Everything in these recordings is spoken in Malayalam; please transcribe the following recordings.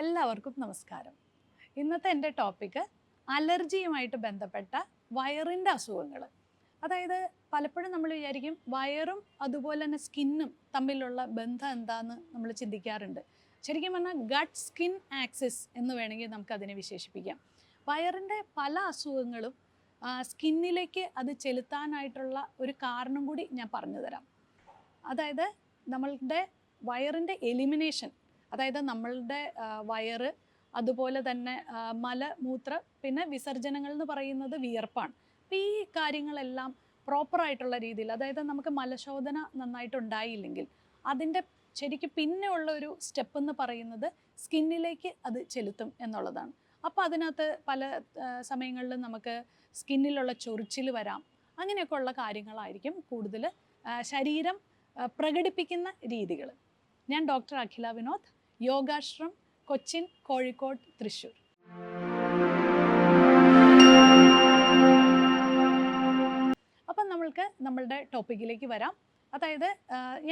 എല്ലാവർക്കും നമസ്കാരം. ഇന്നത്തെ എന്റെ ടോപ്പിക്ക് അലർജിയുമായിട്ട് ബന്ധപ്പെട്ട വയറിന്റെ അസുഖങ്ങൾ. അതായത് പലപ്പോഴും നമ്മൾ വിചാരിക്കും വയറും അതുപോലെ തന്നെ സ്കിന്നും തമ്മിലുള്ള ബന്ധം എന്താന്ന് നമ്മൾ ചിന്തിക്കാറുണ്ട്. ശരിക്കും പറഞ്ഞാൽ ഗട്ട് സ്കിൻ ആക്സിസ് എന്ന് വേണമെങ്കിൽ നമുക്കതിനെ വിശേഷിപ്പിക്കാം. വയറിന്റെ പല അസുഖങ്ങളും സ്കിന്നിലേക്ക് അത് ചെലുത്താനായിട്ടുള്ള ഒരു കാരണം കൂടി ഞാൻ പറഞ്ഞു തരാം. അതായത് നമ്മളുടെ വയറിന്റെ എലിമിനേഷൻ അതായത് നമ്മളുടെ വയറ് അതുപോലെ തന്നെ മല മലമൂത്ര പിന്നെ വിസർജനങ്ങൾ എന്ന് പറയുന്നത് വിയർപ്പാണ്. അപ്പോൾ ഈ കാര്യങ്ങളെല്ലാം പ്രോപ്പറായിട്ടുള്ള രീതിയിൽ അതായത് നമുക്ക് മലശോധന നന്നായിട്ട് ഉണ്ടായില്ലെങ്കിൽ അതിന്റെ ശരിക്കും പിന്നെ ഉള്ള ഒരു സ്റ്റെപ്പ് എന്ന് പറയുന്നത് സ്കിന്നിലേക്ക് അത് ചെലുത്തും എന്നുള്ളതാണ്. അപ്പോൾ അതിനകത്ത് പല സമയങ്ങളിൽ നമുക്ക് സ്കിന്നിലുള്ള ചൊറിച്ചിൽ വരാം അങ്ങനെയൊക്കെ ഉള്ള കാര്യങ്ങളായിരിക്കും കൂടുതൽ ശരീരം പ്രകടിപ്പിക്കുന്ന രീതികൾ ഞാൻ ഡോക്ടർ അഖില വിനോദ്. യോഗാശ്രം കൊച്ചിൻ കോഴിക്കോട് തൃശ്ശൂർ. അപ്പം നമ്മൾക്ക് നമ്മളുടെ ടോപ്പിക്കിലേക്ക് വരാം. അതായത്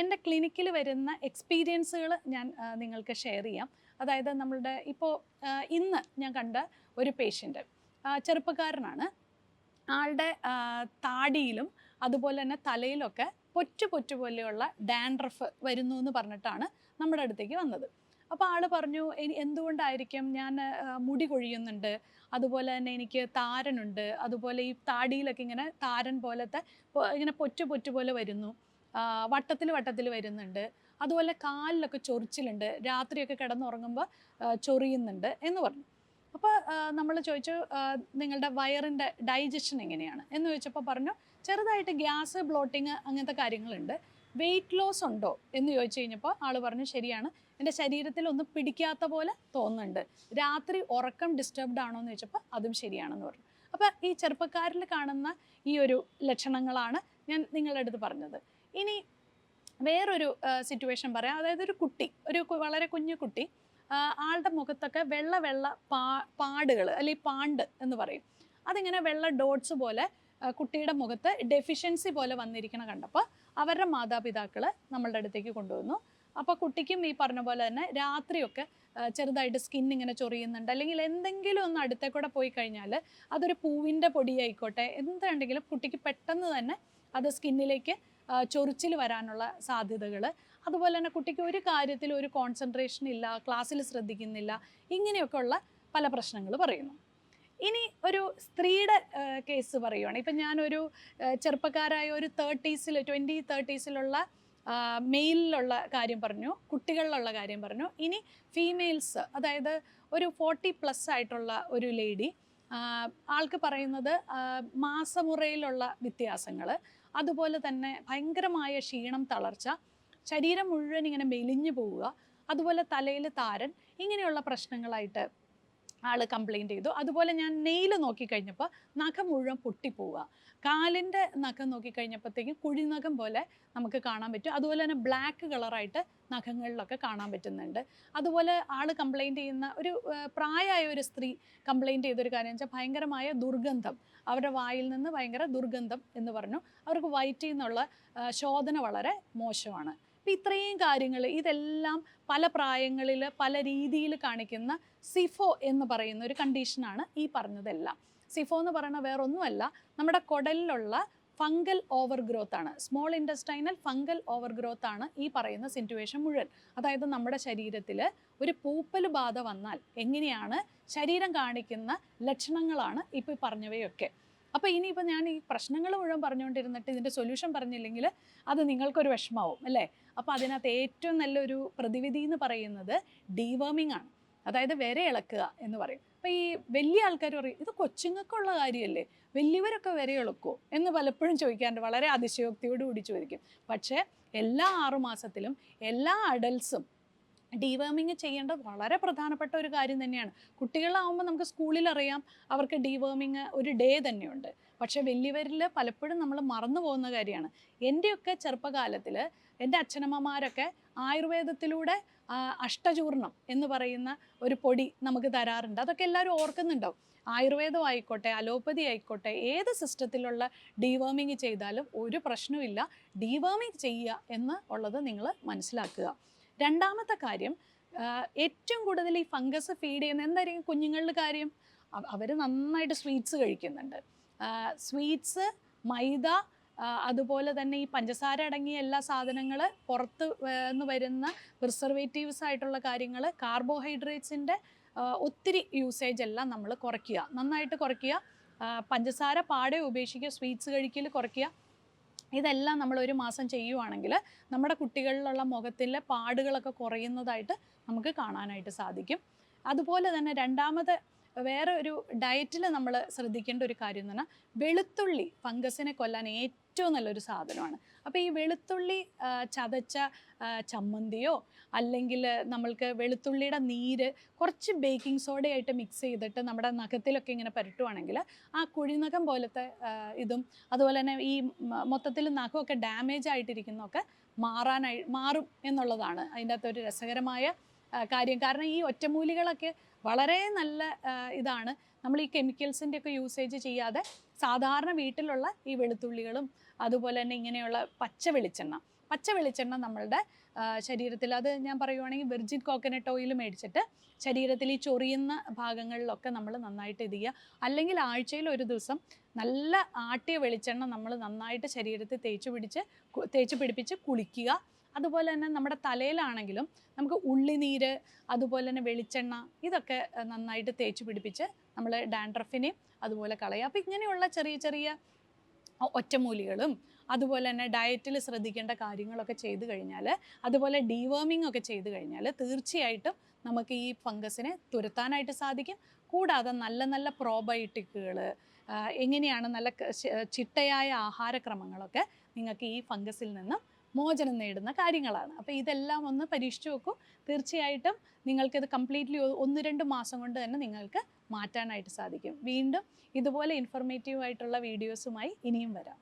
എന്റെ ക്ലിനിക്കിൽ വരുന്ന എക്സ്പീരിയൻസുകൾ ഞാൻ നിങ്ങൾക്ക് ഷെയർ ചെയ്യാം. അതായത് നമ്മളുടെ ഇപ്പോൾ ഇന്ന് ഞാൻ കണ്ട ഒരു പേഷ്യന്റ് ചെറുപ്പക്കാരനാണ്. ആളുടെ താടിയിലും അതുപോലെ തന്നെ തലയിലൊക്കെ പൊറ്റു പൊറ്റു പോലെയുള്ള ഡാൻഡ്രഫ് വരുന്നു എന്ന് പറഞ്ഞിട്ടാണ് നമ്മുടെ അടുത്തേക്ക് വന്നത്. അപ്പോൾ ആൾ പറഞ്ഞു "എനി എന്തുകൊണ്ടായിരിക്കും ഞാൻ മുടി കൊഴിയുന്നുണ്ട്? അതുപോലെ തന്നെ എനിക്ക് താരനുണ്ട്. അതുപോലെ ഈ താടിയിലൊക്കെ ഇങ്ങനെ താരൻ പോലത്തെ ഇങ്ങനെ പൊറ്റു പൊറ്റു പോലെ വരുന്നു. വട്ടത്തിൽ വട്ടത്തിൽ വരുന്നുണ്ട്. അതുപോലെ കാലിലൊക്കെ ചൊറിച്ചിലുണ്ട്. രാത്രിയൊക്കെ കിടന്നുറങ്ങുമ്പോൾ ചൊറിയുന്നുണ്ട് എന്ന് പറഞ്ഞു. അപ്പോൾ നമ്മൾ ചോദിച്ചു നിങ്ങളുടെ വയറിന്റെ ഡൈജഷൻ എങ്ങനെയാണ്? എന്ന് ചോദിച്ചപ്പോൾ പറഞ്ഞു ചെറുതായിട്ട് ഗ്യാസ് ബ്ലോട്ടിങ് അങ്ങനത്തെ കാര്യങ്ങളുണ്ട്. വെയിറ്റ് ലോസ് ഉണ്ടോ എന്ന് ചോദിച്ചു കഴിഞ്ഞപ്പോൾ ആൾ പറഞ്ഞു ശരിയാണ്. എന്റെ ശരീരത്തിൽ ഒന്നും പിടിക്കാത്ത പോലെ തോന്നുന്നുണ്ട്. രാത്രി ഉറക്കം ഡിസ്റ്റർബ്ഡ് ആണോ എന്ന് ചോദിച്ചപ്പോൾ അതും ശരിയാണെന്ന് പറഞ്ഞു. അപ്പോൾ ഈ ചെറുപ്പക്കാരിൽ കാണുന്ന ഈ ഒരു ലക്ഷണങ്ങളാണ് ഞാൻ നിങ്ങളുടെ അടുത്ത് പറഞ്ഞത്. ഇനി വേറൊരു സിറ്റുവേഷൻ പറയാം. അതായത് ഒരു കുട്ടി ഒരു വളരെ കുഞ്ഞു കുട്ടി ആളുടെ മുഖത്തൊക്കെ വെള്ള വെള്ള പാ പാടുകൾ അല്ലെങ്കിൽ പാണ്ട് എന്ന് പറയും. അതിങ്ങനെ വെള്ള ഡോട്ട്സ് പോലെ കുട്ടിയുടെ മുഖത്ത് ഡെഫിഷ്യൻസി പോലെ വന്നിരിക്കണ കണ്ടപ്പോൾ അവരുടെ മാതാപിതാക്കൾ നമ്മളുടെ അടുത്തേക്ക് കൊണ്ടുവന്നു. അപ്പോൾ കുട്ടിക്കും ഈ പറഞ്ഞ പോലെ തന്നെ രാത്രിയൊക്കെ ചെറുതായിട്ട് സ്കിൻ ഇങ്ങനെ ചൊറിയുന്നുണ്ട്. അല്ലെങ്കിൽ എന്തെങ്കിലും ഒന്ന് അടുത്തേ കൂടെ പോയി കഴിഞ്ഞാൽ അതൊരു പൂവിന്റെ പൊടിയായിക്കോട്ടെ എന്തുണ്ടെങ്കിലും കുട്ടിക്ക് പെട്ടെന്ന് തന്നെ അത് സ്കിന്നിലേക്ക് ചൊറിച്ചിൽ വരാനുള്ള സാധ്യതകൾ. അതുപോലെ തന്നെ കുട്ടിക്ക് ഒരു കാര്യത്തിൽ ഒരു കോൺസെൻട്രേഷൻ ഇല്ല ക്ലാസ്സിൽ ശ്രദ്ധിക്കുന്നില്ല ഇങ്ങനെയൊക്കെയുള്ള പല പ്രശ്നങ്ങൾ പറയുന്നു. ഇനി ഒരു സ്ത്രീയുടെ കേസ് പറയുവാണ്. ഇപ്പം ഞാനൊരു ചെറുപ്പക്കാരായ ഒരു തേർട്ടീസിൽ ട്വന്റി തേർട്ടീസിലുള്ള മെയിലിലുള്ള കാര്യം പറഞ്ഞു കുട്ടികളിലുള്ള കാര്യം പറഞ്ഞു. ഇനി ഫീമെയിൽസ് അതായത് ഒരു ഫോർട്ടി പ്ലസ് ആയിട്ടുള്ള ഒരു ലേഡി ആൾക്ക് പറയുന്നത് മാസമുറയിലുള്ള വ്യത്യാസങ്ങൾ അതുപോലെ തന്നെ ഭയങ്കരമായ ക്ഷീണം തളർച്ച ശരീരം മുഴുവൻ ഇങ്ങനെ മെലിഞ്ഞു പോവുക അതുപോലെ തലയിൽ താരൻ ഇങ്ങനെയുള്ള പ്രശ്നങ്ങളായിട്ട് ആൾ കംപ്ലൈന്റ് ചെയ്തു. അതുപോലെ ഞാൻ നെയിൽ നോക്കിക്കഴിഞ്ഞപ്പോൾ നഖം മുഴുവൻ പൊട്ടിപ്പോവുക. കാലിന്റെ നഖം നോക്കിക്കഴിഞ്ഞപ്പോഴത്തേക്കും കുഴിനഖം പോലെ നമുക്ക് കാണാൻ പറ്റും. അതുപോലെ തന്നെ ബ്ലാക്ക് കളറായിട്ട് നഖങ്ങളിലൊക്കെ കാണാൻ പറ്റുന്നുണ്ട്. അതുപോലെ ആൾ കംപ്ലൈന്റ് ചെയ്യുന്ന ഒരു പ്രായമായ ഒരു സ്ത്രീ കംപ്ലൈന്റ് ചെയ്തൊരു കാര്യം വെച്ചാൽ ഭയങ്കരമായ ദുർഗന്ധം. അവരുടെ വായിൽ നിന്ന് ഭയങ്കര ദുർഗന്ധം എന്ന് പറഞ്ഞു. അവർക്ക് വയറ്റിൽ നിന്നുള്ള ശോധന വളരെ മോശമാണ്. അപ്പം ഇത്രയും കാര്യങ്ങൾ ഇതെല്ലാം പല പ്രായങ്ങളിൽ പല രീതിയിൽ കാണിക്കുന്ന സിഫോ എന്ന് പറയുന്ന ഒരു കണ്ടീഷനാണ് ഈ പറഞ്ഞതെല്ലാം. സിഫോ എന്ന് പറയുന്ന വേറൊന്നുമല്ല നമ്മുടെ കുടലിലുള്ള ഫംഗൽ ഓവർ ഗ്രോത്ത് ആണ്. Small intestinal fungal over growth ആണ് ഈ പറയുന്ന സിറ്റുവേഷൻ മുഴുവൻ. അതായത് നമ്മുടെ ശരീരത്തിൽ ഒരു പൂപ്പൽ ബാധ വന്നാൽ എങ്ങനെയാണ് ശരീരം കാണിക്കുന്ന ലക്ഷണങ്ങളാണ് ഇപ്പോൾ പറഞ്ഞവയൊക്കെ. അപ്പോൾ ഇനിയിപ്പോൾ ഞാൻ ഈ പ്രശ്നങ്ങൾ മുഴുവൻ പറഞ്ഞുകൊണ്ടിരുന്നിട്ട് ഇതിന്റെ സൊല്യൂഷൻ പറഞ്ഞില്ലെങ്കിൽ അത് നിങ്ങൾക്കൊരു വിഷമാവും അല്ലേ? അപ്പോൾ അതിനകത്ത് ഏറ്റവും നല്ലൊരു പ്രതിവിധി എന്ന് പറയുന്നത് ഡീവേമിംഗ് ആണ്. അതായത് വിര ഇളക്കുക എന്ന് പറയും. അപ്പോൾ ഈ വലിയ ആൾക്കാർ പറയും ഇത് കൊച്ചുങ്ങൾക്കുള്ള കാര്യമല്ലേ? വലിയവരൊക്കെ വിര ഇളക്കുമോ എന്ന് പലപ്പോഴും ചോദിക്കാറുണ്ട്. വളരെ അതിശയോക്തിയോട് കൂടി ചോദിക്കും. പക്ഷേ എല്ലാ ആറുമാസത്തിലും എല്ലാ അഡൽസും ഡീവേമിങ് ചെയ്യേണ്ട വളരെ പ്രധാനപ്പെട്ട ഒരു കാര്യം തന്നെയാണ്. കുട്ടികളാവുമ്പോൾ നമുക്ക് സ്കൂളിൽ അറിയാം അവർക്ക് ഡീവേമിങ് ഒരു ഡേ തന്നെയുണ്ട്. പക്ഷെ വലിയവരിൽ പലപ്പോഴും നമ്മൾ മറന്നു പോകുന്ന കാര്യമാണ്. എന്റെയൊക്കെ ചെറുപ്പകാലത്തിൽ എന്റെ അച്ഛനമ്മമാരൊക്കെ ആയുർവേദത്തിലൂടെ അഷ്ടചൂർണം എന്ന് പറയുന്ന ഒരു പൊടി നമുക്ക് തരാറുണ്ട്. അതൊക്കെ എല്ലാവരും ഓർക്കുന്നുണ്ടാവും. ആയുർവേദം ആയിക്കോട്ടെ അലോപ്പതി ആയിക്കോട്ടെ ഏത് സിസ്റ്റത്തിലുള്ള ഡീവേമിങ് ചെയ്താലും ഒരു പ്രശ്നമില്ല ഡീവേമിങ് ചെയ്യുക എന്ന് ഉള്ളത് നിങ്ങൾ മനസ്സിലാക്കുക. രണ്ടാമത്തെ കാര്യം ഏറ്റവും കൂടുതൽ ഈ ഫംഗസ് ഫീഡ് ചെയ്യുന്ന എന്തായിരിക്കും കുഞ്ഞുങ്ങളുടെ കാര്യം? അവർ നന്നായിട്ട് സ്വീറ്റ്സ് കഴിക്കുന്നുണ്ട്. സ്വീറ്റ്സ് മൈദ അതുപോലെ തന്നെ ഈ പഞ്ചസാര അടങ്ങിയ എല്ലാ സാധനങ്ങൾ പുറത്ത് നിന്ന് വരുന്ന പ്രിസർവേറ്റീവ്സ് ആയിട്ടുള്ള കാര്യങ്ങൾ കാർബോഹൈഡ്രേറ്റ്സിന്റെ ഒത്തിരി യൂസേജ് എല്ലാം നമ്മൾ കുറയ്ക്കുക. നന്നായിട്ട് കുറയ്ക്കുക. പഞ്ചസാര പാടെ ഉപേക്ഷിക്കുക സ്വീറ്റ്സ് കഴിക്കൽ കുറയ്ക്കുക. ഇതെല്ലാം നമ്മൾ ഒരു മാസം ചെയ്യുവാണെങ്കിൽ നമ്മുടെ കുട്ടികളിലുള്ള മുഖത്തിലെ പാടുകളൊക്കെ കുറയുന്നതായിട്ട് നമുക്ക് കാണാനായിട്ട് സാധിക്കും. അതുപോലെ തന്നെ രണ്ടാമത് വേറെ ഒരു ഡയറ്റിൽ നമ്മൾ ശ്രദ്ധിക്കേണ്ട ഒരു കാര്യം എന്ന് പറഞ്ഞാൽ വെളുത്തുള്ളി ഫംഗസിനെ കൊല്ലാൻ ഏറ്റവും നല്ലൊരു സാധനമാണ്. അപ്പോൾ ഈ വെളുത്തുള്ളി ചതച്ച ചമ്മന്തിയോ അല്ലെങ്കിൽ നമ്മൾക്ക് വെളുത്തുള്ളിയുടെ നീര് കുറച്ച് ബേക്കിംഗ് സോഡയായിട്ട് മിക്സ് ചെയ്തിട്ട് നമ്മുടെ നഖത്തിലൊക്കെ ഇങ്ങനെ പുരട്ടുവാണെങ്കിൽ ആ കുഴിനഖം പോലത്തെ ഇതും അതുപോലെ തന്നെ ഈ മൊത്തത്തിൽ നഖമൊക്കെ ഡാമേജ് ആയിട്ടിരിക്കുന്നതൊക്കെ മാറാനായി മാറും എന്നുള്ളതാണ്. അതിന്റെ അകത്തൊരു രസകരമായ കാര്യം. കാരണം ഈ ഒറ്റമൂലികളൊക്കെ വളരെ നല്ല ഇതാണ്. നമ്മൾ ഈ കെമിക്കൽസിന്റെ ഒക്കെ യൂസേജ് ചെയ്യാതെ സാധാരണ വീട്ടിലുള്ള ഈ വെളുത്തുള്ളികളും അതുപോലെ തന്നെ ഇങ്ങനെയുള്ള പച്ച വെളിച്ചെണ്ണ. പച്ച വെളിച്ചെണ്ണ നമ്മളുടെ ശരീരത്തിൽ അത് ഞാൻ പറയുവാണെങ്കിൽ വെർജിൻ കോക്കനട്ട് ഓയിൽ മേടിച്ചിട്ട് ശരീരത്തിൽ ഈ ചൊറിയുന്ന ഭാഗങ്ങളിലൊക്കെ നമ്മൾ നന്നായിട്ട് ഇത് ചെയ്യുക. അല്ലെങ്കിൽ ആഴ്ചയിൽ ഒരു ദിവസം നല്ല ആട്ടിയ വെളിച്ചെണ്ണ നമ്മൾ നന്നായിട്ട് ശരീരത്തിൽ തേച്ച് പിടിച്ച് തേച്ച് പിടിപ്പിച്ച് കുളിക്കുക. അതുപോലെ തന്നെ നമ്മുടെ തലയിലാണെങ്കിലും നമുക്ക് ഉള്ളിനീര് അതുപോലെ തന്നെ വെളിച്ചെണ്ണ ഇതൊക്കെ നന്നായിട്ട് തേച്ച് പിടിപ്പിച്ച് നമ്മൾ ഡാൻഡ്രഫിനെയും അതുപോലെ കളയുക അപ്പോൾ ഇങ്ങനെയുള്ള ചെറിയ ചെറിയ ഒറ്റമൂലികളും അതുപോലെ തന്നെ ഡയറ്റിൽ ശ്രദ്ധിക്കേണ്ട കാര്യങ്ങളൊക്കെ ചെയ്തു കഴിഞ്ഞാൽ അതുപോലെ ഡീവേമിംഗ് ഒക്കെ ചെയ്തു കഴിഞ്ഞാൽ തീർച്ചയായിട്ടും നമുക്ക് ഈ ഫംഗസിനെ തുരത്താനായിട്ട് സാധിക്കും. കൂടാതെ നല്ല നല്ല പ്രോബയോട്ടിക്കുകൾ എങ്ങനെയാണ് നല്ല ചിട്ടയായ ആഹാരക്രമങ്ങളൊക്കെ നിങ്ങൾക്ക് ഈ ഫംഗസിൽ നിന്നും മോചനം നേടുന്ന കാര്യങ്ങളാണ്. അപ്പോൾ ഇതെല്ലാം ഒന്ന് പരീക്ഷിച്ചു നോക്കൂ. തീർച്ചയായിട്ടും നിങ്ങൾക്കിത് കംപ്ലീറ്റ്ലി ഒന്ന് രണ്ട് മാസം കൊണ്ട് തന്നെ നിങ്ങൾക്ക് മാറ്റാനായിട്ട് സാധിക്കും. വീണ്ടും ഇതുപോലെ ഇൻഫർമേറ്റീവ് ആയിട്ടുള്ള വീഡിയോസുമായി ഇനിയും വരാം.